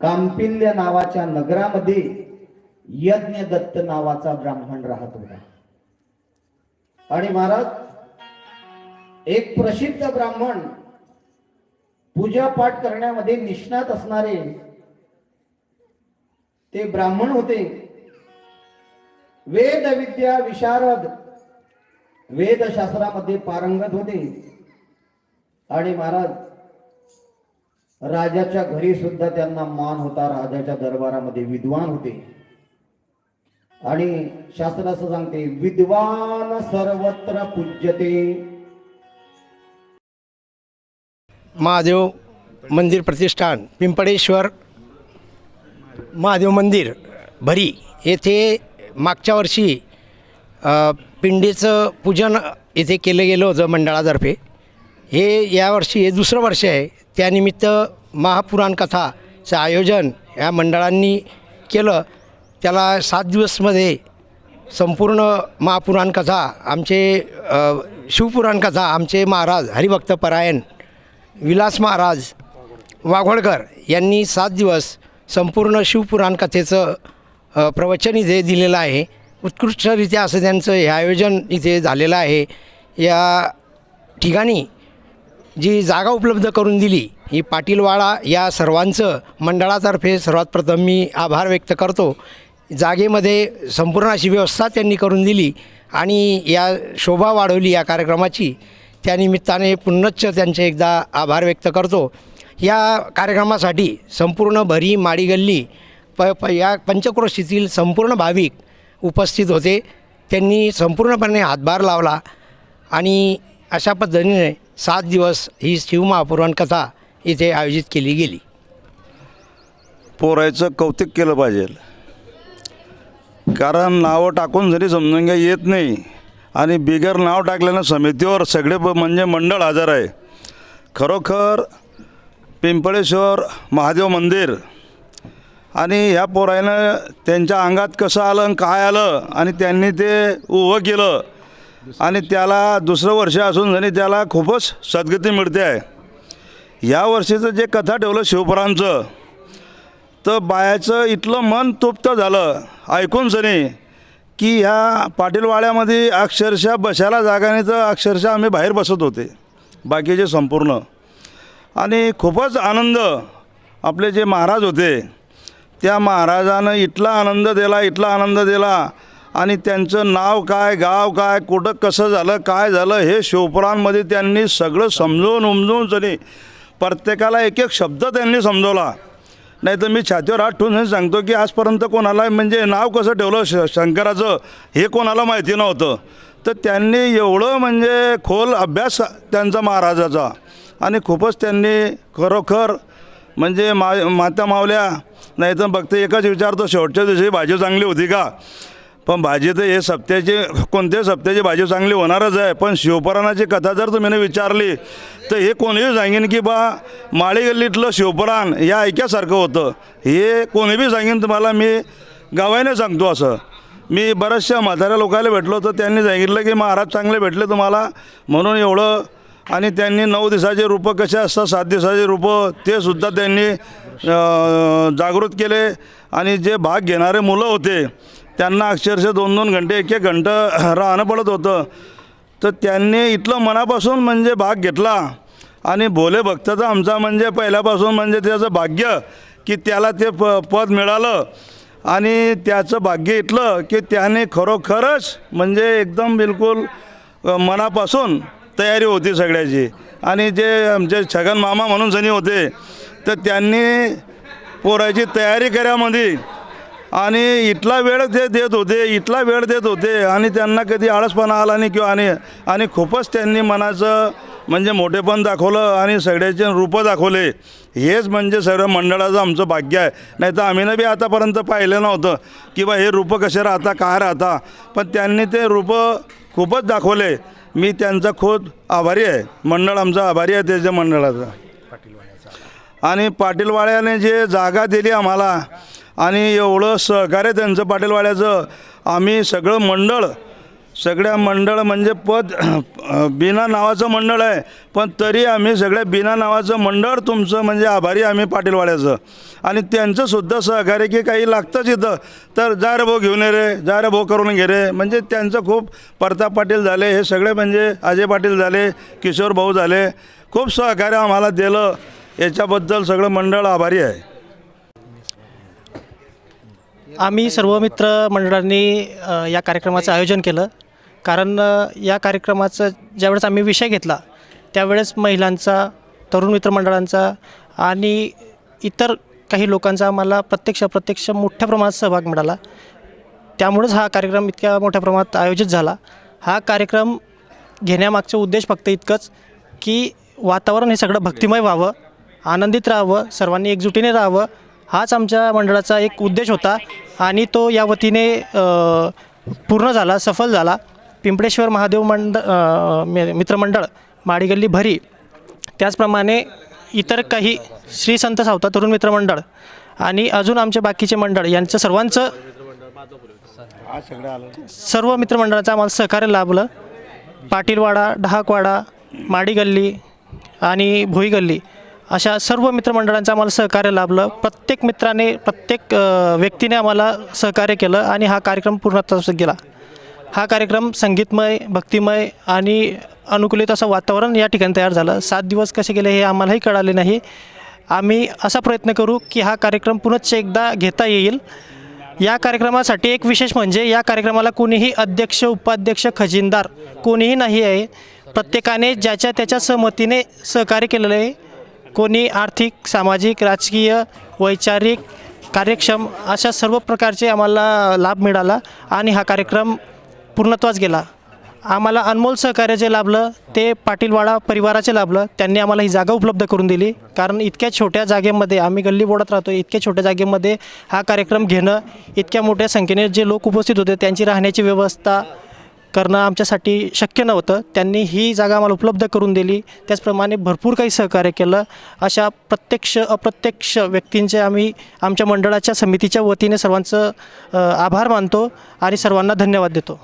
कांपिल्य नावाच्या नगरामध्ये यज्ञ दत्त नावाचा ब्राह्मण राहत होता. आणि महाराज एक प्रसिद्ध ब्राह्मण पूजा पाठ करण्यामध्ये निष्णात असणारे ते ब्राह्मण होते. वेद विद्या विशारद वेदशास्त्रामध्ये पारंगत होते. आणि महाराज राजाच्या घरी सुद्धा त्यांना मान होता. राजाच्या दरबारामध्ये विद्वान होते. आणि शास्त्र असं सांगते विद्वान सर्वत्र पूज्यते. महादेव मंदिर प्रतिष्ठान पिंपळेश्वर महादेव मंदिर भरी. येथे मागच्या वर्षी पिंडीचं पूजन येथे केलं गेलं होतं मंडळातर्फे. हे यावर्षी हे दुसरं वर्ष आहे. त्यानिमित्त महापुराण कथाचं आयोजन ह्या मंडळांनी केलं. त्याला सात दिवसमध्ये संपूर्ण महापुराण कथा आमचे शिवपुराण कथा आमचे महाराज हरिभक्त परायण विलास महाराज वाघोळकर यांनी सात दिवस संपूर्ण शिवपुराण कथेचं प्रवचन इथे दिलेलं आहे. उत्कृष्टरित्या असं त्यांचं हे आयोजन इथे झालेलं आहे. या ठिकाणी जी जागा उपलब्ध करून दिली ही पाटीलवाडा या सर्वांचं मंडळातर्फे सर्वात प्रथम मी आभार व्यक्त करतो. जागेमध्ये संपूर्ण अशी व्यवस्था त्यांनी करून दिली आणि या शोभा वाढवली या कार्यक्रमाची. त्यानिमित्ताने पुनश्च त्यांचे एकदा आभार व्यक्त करतो. या कार्यक्रमासाठी संपूर्ण भरी माडी गल्ली प प या पंचक्रोशीतील संपूर्ण भाविक उपस्थित होते. त्यांनी संपूर्णपणे हातभार लावला आणि अशा पद्धतीने सात दिवस ही शिवमहापुराण कथा इथे आयोजित केली गेली. पोरायचं कौतुक केलं पाहिजे. कारण नावं टाकून जरी समजून घ्या येत नाही आणि बिगर नाव टाकल्यानं समितीवर सगळे म्हणजे मंडळ हजर आहे. खरोखर पिंपळेश्वर महादेव मंदिर आणि ह्या पोरायनं त्यांच्या अंगात कसं आलं आणि काय आलं आणि त्यांनी ते उभं केलं आणि त्याला दुसरं वर्ष असून आणि त्याला खूपच सद्गती मिळते आहे. या वर्षीचं जे कथा ठेवलं शिवपुरांचं तर बायाचं इथलं मन तृप्त झालं. ऐकून सनी की ह्या पाटीलवाड्यामध्ये अक्षरशः बसायला जागा नाही तर अक्षरशः आम्ही बाहेर बसत होते. बाकीचे संपूर्ण. आणि खूपच आनंद आपले जे महाराज होते त्या महाराजानं इथला आनंद दिला इथला आनंद दिला. आणि त्यांचं नाव काय गाव काय कुठं कसं झालं काय झालं हे शिवपुराणमध्ये त्यांनी सगळं समजवून उमजवून त्यांनी प्रत्येकाला एक एक शब्द त्यांनी समजवला नाही तर मी छातीवर हात ठेवून सांगतो की आजपर्यंत कोणाला म्हणजे नाव कसं ठेवलं श शंकराचं हे कोणाला माहिती नव्हतं. तर त्यांनी एवढं म्हणजे खोल अभ्यास त्यांचा महाराजाचा आणि खूपच त्यांनी खरोखर म्हणजे मा माता मावल्या नाही तर बघते एकच विचारतो शेवटच्या दिवशी भाजी चांगली होती का? पण भाजी तर हे सप्त्याची कोणत्याही सप्त्याची भाजी चांगली होणारच आहे. पण शिवपुराणाची कथा जर तुम्ही विचारली तर हे कोणीही सांगेन की बा माळी गल्लीतलं शिवपुराण या ऐक्यासारखं होतं. हे कोणी बी सांगेन तुम्हाला मी गावाने सांगतो असं. मी बऱ्याचशा म्हाताऱ्या लोकांना भेटलो तर त्यांनी सांगितलं की महाराज चांगले भेटले तुम्हाला म्हणून एवढं आणि त्यांनी नऊ दिवसाचे रूपं कसे असतात सात दिवसाचे रूपं ते सुद्धा त्यांनी जागृत केले. आणि जे भाग घेणारे मुलं होते त्यांना अक्षरशः दोन दोन घंटे एक एक घंटं राहणं पडत होतं. तर त्यांनी इथलं मनापासून म्हणजे भाग घेतला. आणि भोले भक्ताचा आमचा म्हणजे पहिल्यापासून म्हणजे त्याचं भाग्य की त्याला ते प पद मिळालं. आणि त्याचं भाग्य इथलं की त्याने खरोखरच म्हणजे एकदम बिलकुल मनापासून तयारी होती सगळ्याची. आणि जे आमचे छगन मामा म्हणून जणी होते तर त्यांनी पोराची तयारी करामध्ये आणि इथला वेळ ते देत होते इथला वेळ देत होते आणि त्यांना कधी आळसपणा आला नाही किंवा आणि आणि खूपच त्यांनी मनाचं म्हणजे मोठेपण दाखवलं आणि सगळ्याचे रूपं दाखवले. हेच म्हणजे सर्व मंडळाचं आमचं भाग्य आहे. नाही तर आम्ही बी आतापर्यंत पाहिलं नव्हतं की बा हे रूपं कसे राहता काय राहता. पण त्यांनी ते रूपं खूपच दाखवले. मी त्यांचा खूप आभारी आहे. मंडळ आमचा आभारी आहे त्याच्या मंडळाचा. आणि पाटीलवाड्याने जे जागा दिली आम्हाला आणि एवढं सहकार्य त्यांचं पाटीलवाड्याचं. आम्ही सगळं मंडळ सगळ्या मंडळ म्हणजे पद बिना नावाचं मंडळ आहे. पण तरी आम्ही सगळ्या बिना नावाचं मंडळ तुमचं म्हणजे आभारी आम्ही पाटीलवाड्याचं. आणि त्यांचंसुद्धा सहकार्य की काही लागतंच इथं. तर जार भो भाऊ घेऊन ये रे जार भो भाऊ करून घे रे. म्हणजे त्यांचं खूप प्रताप पाटील झाले हे सगळे म्हणजे अजय पाटील झाले किशोर भाऊ झाले. खूप सहकार्य आम्हाला दिलं. याच्याबद्दल सगळं मंडळ आभारी आहे. आम्ही सर्व मित्र मंडळांनी या कार्यक्रमाचं आयोजन केलं. कारण या कार्यक्रमाचं ज्यावेळेस आम्ही विषय घेतला त्यावेळेस महिलांचा तरुण मित्रमंडळांचा आणि इतर काही लोकांचा आम्हाला प्रत्यक्ष अप्रत्यक्ष मोठ्या प्रमाणात सहभाग मिळाला. त्यामुळेच हा कार्यक्रम इतक्या मोठ्या प्रमाणात आयोजित झाला. हा कार्यक्रम घेण्यामागचा उद्देश फक्त इतकंच की वातावरण हे सगळं भक्तिमय व्हावं आनंदित राहावं सर्वांनी एकजुटीने राहावं हाच आमच्या मंडळाचा एक उद्देश होता. आणि तो या वतीने पूर्ण झाला सफल झाला. पिंपळेश्वर महादेव मंड मित्रमंडळ माडीगल्ली भरी. त्याचप्रमाणे इतर काही श्री संत सावता तरुण मित्रमंडळ आणि अजून आमचे बाकीचे मंडळ यांचं सर्वांचं सर्व मित्रमंडळाचं आम्हाला सहकार्य लाभलं. पाटीलवाडा डहाकवाडा माडी गल्ली आणि भोई गल्ली अशा सर्व मित्रमंडळांचं आम्हाला सहकार्य लाभलं. प्रत्येक मित्राने प्रत्येक व्यक्तीने आम्हाला सहकार्य केलं आणि हा कार्यक्रम पूर्णत्वास गेला. हा कार्यक्रम संगीतमय भक्तिमय आणि अनुकूलित असं वातावरण या ठिकाणी तयार झालं. सात दिवस कसे गेले हे आम्हालाही कळाले नाही. आम्ही असा प्रयत्न करू की हा कार्यक्रम पुनश्च एकदा घेता येईल. या कार्यक्रमासाठी एक विशेष म्हणजे या कार्यक्रमाला कोणीही अध्यक्ष उपाध्यक्ष खजिनदार कोणीही नाही आहे. प्रत्येकाने ज्याच्या त्याच्या सहमतीने सहकार्य केलेलं आहे. कोणी आर्थिक सामाजिक राजकीय वैचारिक कार्यक्षम अशा सर्व प्रकारचे आम्हाला लाभ मिळाला आणि हा कार्यक्रम पूर्णत्वास गेला. आम्हाला अनमोल सहकार्य जे लाभलं ते पाटीलवाडा परिवाराचे लाभलं त्यांनी आम्हाला ही जागा उपलब्ध करून दिली. कारण इतक्या छोट्या जागेमध्ये आम्ही गल्ली बोडत राहतो इतक्या छोट्या जागेमध्ये हा कार्यक्रम घेणं इतक्या मोठ्या संख्येने जे लोक उपस्थित होते त्यांची राहण्याची व्यवस्था करणं आमच्यासाठी शक्य नव्हतं. त्यांनी ही जागा आम्हाला उपलब्ध करून दिली. त्याचप्रमाणे भरपूर काही सहकार्य केलं. अशा प्रत्यक्ष अप्रत्यक्ष व्यक्तींचे आम्ही आमच्या मंडळाच्या समितीच्या वतीने सर्वांचं आभार मानतो आणि सर्वांना धन्यवाद देतो.